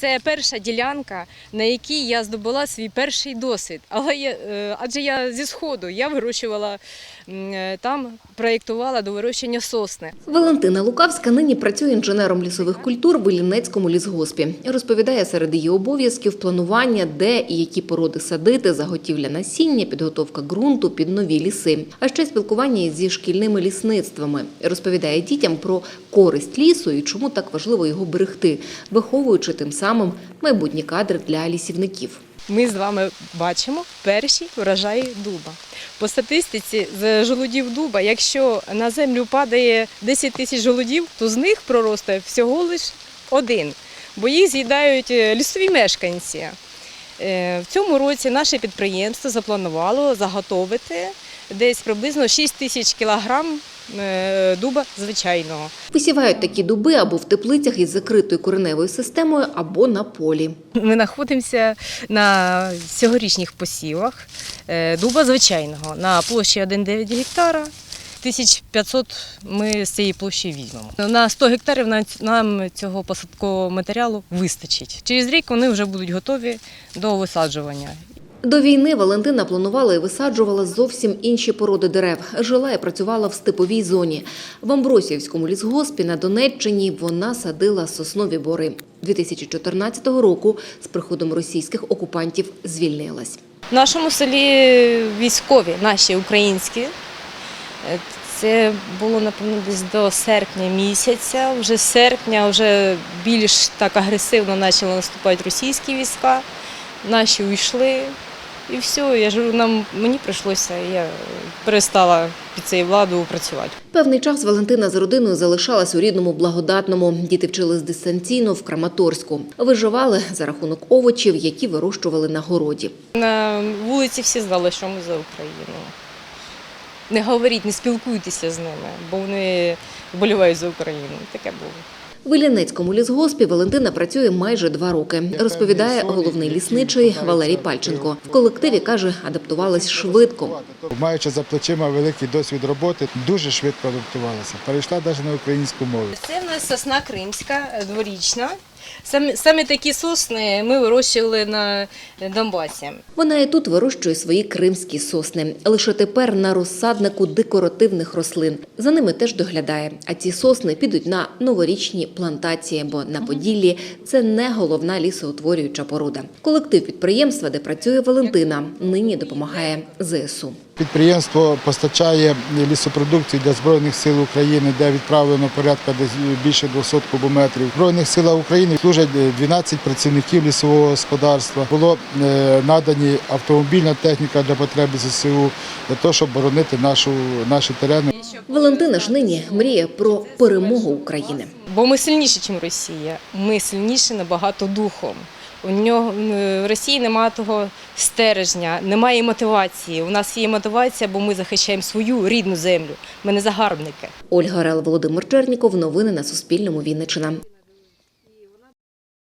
Це перша ділянка, на якій я здобула свій перший досвід. Але я, е, адже я зі сходу я вирощувала е, там, проєктувала до вирощення сосни. Валентина Лукавська нині працює інженером лісових культур в Іллінецькому лісгоспі. Розповідає, серед її обов'язків планування, де і які породи садити, заготівля насіння, підготовка ґрунту під нові ліси, а ще спілкування зі шкільними лісництвами. Розповідає дітям про користь лісу і чому так важливо його берегти, виховуючи тим самим майбутні кадри для лісівників. Ми з вами бачимо перші врожаї дуба. По статистиці з жолудів дуба, якщо на землю падає 10 тисяч жолудів, то з них проросте всього лише один, бо їх з'їдають е, лісові мешканці. Е, В цьому році наше підприємство запланувало заготовити десь приблизно 6 тисяч кілограм дуба звичайного. Висівають такі дуби або в теплицях із закритою кореневою системою, або на полі. Ми знаходимося на цьогорічних посівах е, дуба звичайного на площі 1,9 гектара. 1500 ми з цієї площі візьмемо. На 100 гектарів нам цього посадкового матеріалу вистачить. Через рік вони вже будуть готові до висаджування. До війни Валентина планувала і висаджувала зовсім інші породи дерев. Жила і працювала в степовій зоні. В Амбросіївському лісгоспі на Донеччині вона садила соснові бори. 2014 року з приходом російських окупантів звільнилась. В нашому селі військові, наші українські. Це було, напевно, десь до серпня місяця. Вже з серпня вже більш так агресивно почали наступати російські війська. Наші уйшли. І все, я ж нам мені прийшлося, я перестала під цією владою працювати. Певний час Валентина з родиною залишалась у рідному благодатному. Діти вчились дистанційно в Краматорську. Виживали за рахунок овочів, які вирощували на городі. На вулиці всі знали, що ми за Україну. Не говоріть, не спілкуйтеся з ними, бо вони вболівають за Україну. Таке було. В Іллінецькому лісгоспі Валентина працює майже два роки. Розповідає головний лісничий Валерій Пальченко. В колективі каже, адаптувалась швидко. Маючи за плечима великий досвід роботи, дуже швидко адаптувалася. Перейшла навіть на українську мову. Це в нас сосна кримська, дворічна. Саме, саме такі сосни ми вирощували на Донбасі. Вона і тут вирощує свої кримські сосни. Лише тепер на розсаднику декоративних рослин. За ними теж доглядає. А ці сосни підуть на новорічні плантації, бо на Поділлі це не головна лісоутворююча порода. Колектив підприємства, де працює Валентина, нині допомагає ЗСУ. Підприємство постачає лісопродукцію для Збройних сил України, де відправлено порядка десь більше 200 кубометрів. Збройних силах України служать 12 працівників лісового господарства. Було е, надані автомобільна техніка для потреб ЗСУ для того, щоб боронити нашу, наші терени. Валентина ж нині мріє про перемогу України. Бо ми сильніші, ніж Росія. Ми сильніші набагато духом. У нього е, в Росії немає того стержня, немає мотивації. У нас є мотивація, бо ми захищаємо свою рідну землю. Ми не загарбники. Ольга Орел, Володимир Черніков. Новини на Суспільному. Вінниччина.